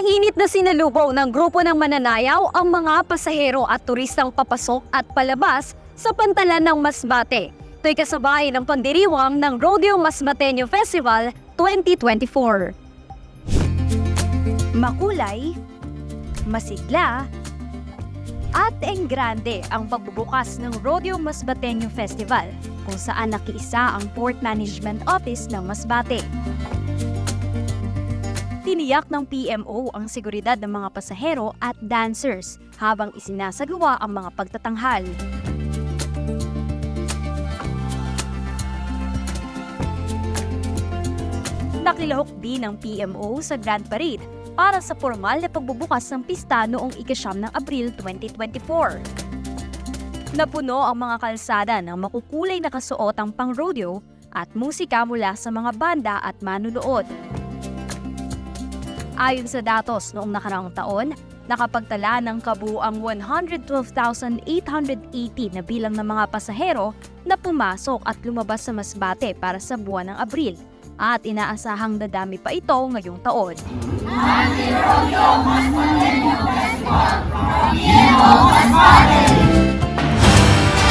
Mainit na sinalubong ng grupo ng mananayaw ang mga pasahero at turistang papasok at palabas sa pantalan ng Masbate. Ito'y kasabay ng pagdiriwang ng Rodeo Masbateño Festival 2024. Makulay, masigla, at enggrande ang pagbubukas ng Rodeo Masbateño Festival kung saan nakiisa ang Port Management Office ng Masbate. Tiniyak ng PMO ang seguridad ng mga pasahero at dancers habang isinasagawa ang mga pagtatanghal. Nakilahok din ng PMO sa Grand Parade para sa formal na pagbubukas ng pista noong ikasyam ng Abril 2024. Napuno ang mga kalsada ng makukulay na kasuotang pang-rodeo at musika mula sa mga banda at manunood. Ayon sa datos noong nakaraang taon, nakapagtala ng kabuang 112,880 na bilang ng mga pasahero na pumasok at lumabas sa Masbate para sa buwan ng Abril at inaasahang dadami pa ito ngayong taon. Masbate